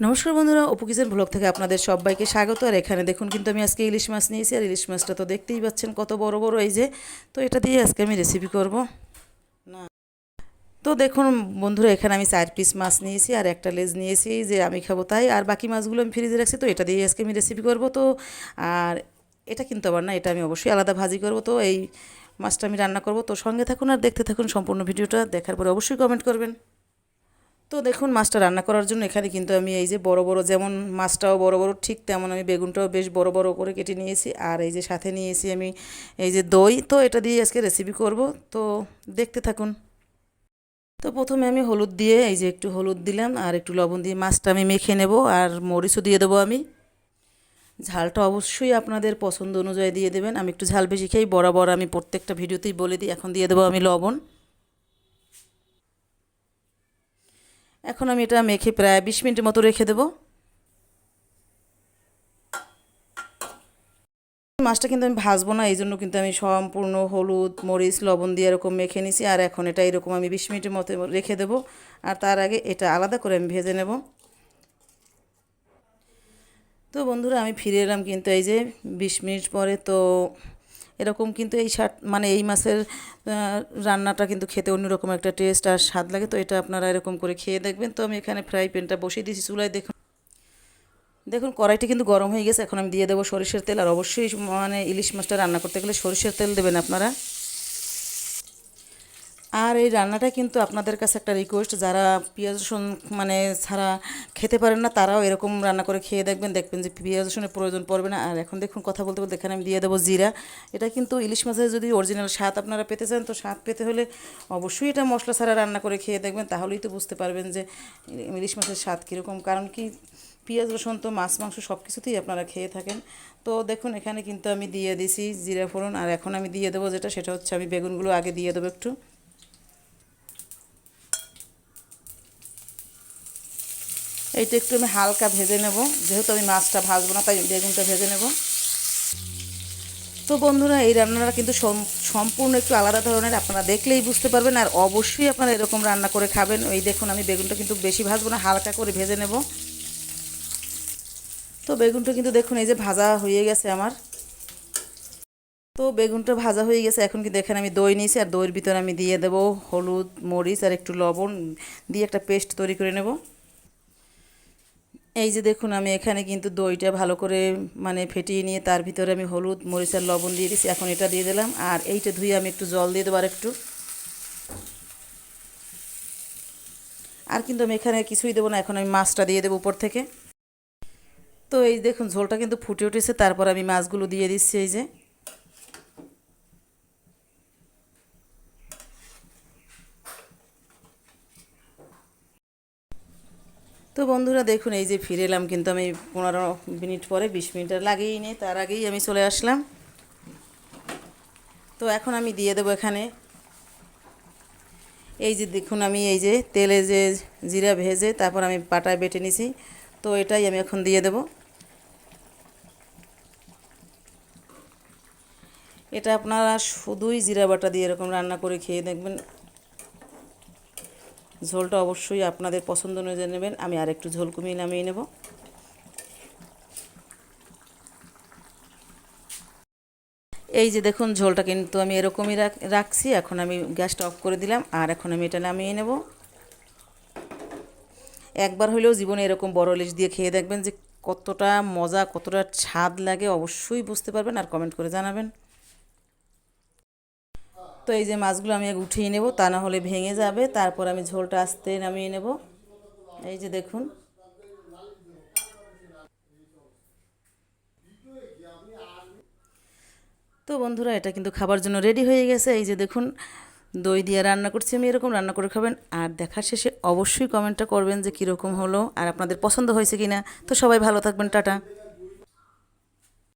নমস্কার বন্ধুরা, Apu kitchen blog থেকে আপনাদের সবাইকে স্বাগত। আর এখানে দেখুন কিন্তু আমি আজকে ইলিশ মাছ নিয়েছি, আর ইলিশ মাছটা তো দেখতেই পাচ্ছেন কত বড় বড় এই যে। তো এটা দিয়ে আজকে আমি রেসিপি করব। না। তো দেখুন বন্ধুরা, এখানে আমি চার পিস মাছ নিয়েছি আর একটা লেজ নিয়েছি যে আমি খাব তাই। আর বাকি মাছগুলো আমি ফ্রিজে রাখছি, তো এটা দিয়ে আজকে আমি রেসিপি করব। তো আর এটা কিন্তু আবার না, এটা আমি অবশ্যই আলাদা ভাজি করব। তো এই মাছটা আমি রান্না করব। তো সঙ্গে থাকুন আর দেখতে থাকুন সম্পূর্ণ ভিডিওটা, দেখার পরে অবশ্যই কমেন্ট করবেন। তো দেখুন, মাছটা রান্না করার জন্য এখানে কিন্তু আমি এই যে বড় বড় যেমন মাছটাও বড় বড়, ঠিক তেমন আমি বেগুনটাও বেশ বড় বড় করে কেটে নিয়েছি। আর এই যে সাথে নিয়েছি আমি এই যে দই, তো এটা দিয়ে আজকে রেসিপি করব। তো দেখতে থাকুন। তো প্রথমে আমি হলুদ দিয়ে এই যে একটু হলুদ দিলাম আর একটু লবণ দিয়ে মাছটা আমি মেখে নেব আর মরিচও দিয়ে দেবো আমি। ঝালটা অবশ্যই আপনাদের পছন্দ অনুযায়ী দিয়ে দেবেন। আমি একটু ঝাল বেশি খাই বরাবর আমি প্রত্যেকটা ভিডিওতেই বলে দিই, এখন দিয়ে দেবো আমি লবণ। এখন আমি এটা মেখে প্রায় বিশ মিনিটের মতো রেখে দেবো। মাছটা কিন্তু আমি ভাজবো না, এই জন্য কিন্তু আমি সম্পূর্ণ হলুদ, মরিচ, লবণ দিয়ে এরকম মেখে নিছি, আর এখন এটা এরকম আমি বিশ মিনিটের মতো রেখে দেবো। আর তার আগে এটা আলাদা করে আমি ভেজে নেব। তো বন্ধুরা, আমি ফিরে এলাম কিন্তু এই যে বিশ মিনিট পরে, তো এরকম কিন্তু এই স্বাদ মানে এই মাছের রান্নাটা কিন্তু খেতে অন্যরকম একটা টেস্ট আর স্বাদ লাগে। তো এটা আপনারা এরকম করে খেয়ে দেখবেন। তো আমি এখানে ফ্রাই প্যানটা বসিয়ে দিয়েছি চুলায়। দেখুন দেখুন কড়াইটি কিন্তু গরম হয়ে গেছে। এখন আমি দিয়ে দেবো সরিষের তেল। আর অবশ্যই মানে ইলিশ মাছটা রান্না করতে গেলে সরিষের তেল দেবেন আপনারা। আর এই রান্নাটা কিন্তু আপনাদের কাছে একটা রিকোয়েস্ট যারা পেঁয়াজ রসুন মানে ছাড়া খেতে পারেন না, তারাও এরকম রান্না করে খেয়ে দেখবেন দেখবেন যে পেঁয়াজ রসুনের প্রয়োজন পড়বে না। আর এখন দেখুন, কথা বলতে বলতে এখানে আমি দিয়ে দেবো জিরা। এটা কিন্তু ইলিশ মাছের যদি অরিজিনাল স্বাদ আপনারা পেতে চান, তো স্বাদ পেতে হলে অবশ্যই এটা মশলা ছাড়া রান্না করে খেয়ে দেখবেন, তাহলেই তো বুঝতে পারবেন যে ইলিশ মাছের স্বাদ কীরকম। কারণ কি, পেঁয়াজ রসুন তো মাছ, মাংস সব কিছুতেই আপনারা খেয়ে থাকেন। তো দেখুন, এখানে কিন্তু আমি দিয়ে দিছি জিরা ফোড়ন। আর এখন আমি দিয়ে দেবো যেটা, সেটা হচ্ছে আমি বেগুনগুলো আগে দিয়ে দেবো একটু। এইটা একটু আমি হালকা ভেজে নেব। যেহেতু আমি মাছটা ভাজবো না, তাই বেগুনটা ভেজে নেব। তো বন্ধুরা, এই রান্নাটা কিন্তু সম্পূর্ণ একটু আলাদা ধরনের, আপনারা দেখলেই বুঝতে পারবেন। আর অবশ্যই আপনারা এরকম রান্না করে খাবেন। ওই দেখুন, আমি বেগুনটা কিন্তু বেশি ভাজবো না, হালকা করে ভেজে নেব। তো বেগুনটা কিন্তু দেখুন, এই যে ভাজা হয়ে গেছে আমার। তো বেগুনটা ভাজা হয়ে গেছে। এখন কিন্তু এখানে আমি দই নিয়েছি, আর দইয়ের ভিতরে আমি দিয়ে দেবো হলুদ, মরিচ, আর একটু লবণ দিয়ে একটা পেস্ট তৈরি করে নেব। এই যে দেখুন, আমি এখানে কিন্তু দইটা ভালো করে মানে ফেটিয়ে নিয়ে তার ভিতরে আমি হলুদ, মরিচের লবণ দিয়ে দিছি, এখন এটা দিয়ে দিলাম। আর এইটা ধুয়ে আমি একটু জল দিয়ে দেবো আর একটু আর কিন্তু আমি এখানে কিছুই দেবো না, এখন আমি মাছটা দিয়ে দেবো উপর থেকে। তো এই দেখুন, ঝোলটা কিন্তু ফুটে উঠেছে, তারপর আমি মাছগুলো দিয়ে দিচ্ছি এই যে। তো বন্ধুরা দেখুন, এই যে ফিরে এলাম, কিন্তু আমি পনেরো মিনিট পরে, বিশ মিনিট লাগেই নেই, তার আগেই আমি চলে আসলাম। তো এখন আমি দিয়ে দেবো এখানে। এই যে দেখুন, আমি এই যে তেলে যে জিরা ভেজে তারপর আমি পাটায় বেটে নিছি, তো এটাই আমি এখন দিয়ে দেব। এটা আপনারা শুধুই জিরা বাটা দিয়ে এরকম রান্না করে খেয়ে দেখবেন। ঝোলটা অবশ্যই আপনাদের পছন্দ অনুযায়ী নেবেন। আমি আর একটু ঝোল কমিয়ে নামিয়ে নেব। এই যে দেখুন, ঝোলটা কিন্তু আমি এরকমই রাখছি। এখন আমি গ্যাসটা অফ করে দিলাম আর এখন আমি এটা নামিয়ে নেব। একবার হলেও জীবনে এরকম বড় ইলিশ দিয়ে খেয়ে দেখবেন যে কতটা মজা, কতটা স্বাদ লাগে। অবশ্যই বুঝতে পারবেন আর কমেন্ট করে জানাবেন। তো এই যে মাছগুলো আমি উঠিয়ে নেব, তা না হলে ভেঙে যাবে। তারপর আমি ঝোলটা আস্তে নামিয়ে নেব। এই যে দেখুন। তো বন্ধুরা, এটা কিন্তু খাবার জন্য রেডি হয়ে গেছে। এই যে দেখুন, দই দিয়ে রান্না করছি আমি, এরকম রান্না করে খাবেন। আর দেখার শেষে অবশ্যই কমেন্টটা করবেন যে কীরকম হলো, আর আপনাদের পছন্দ হয়েছে কি না তো সবাই ভালো থাকবেন, টাটা।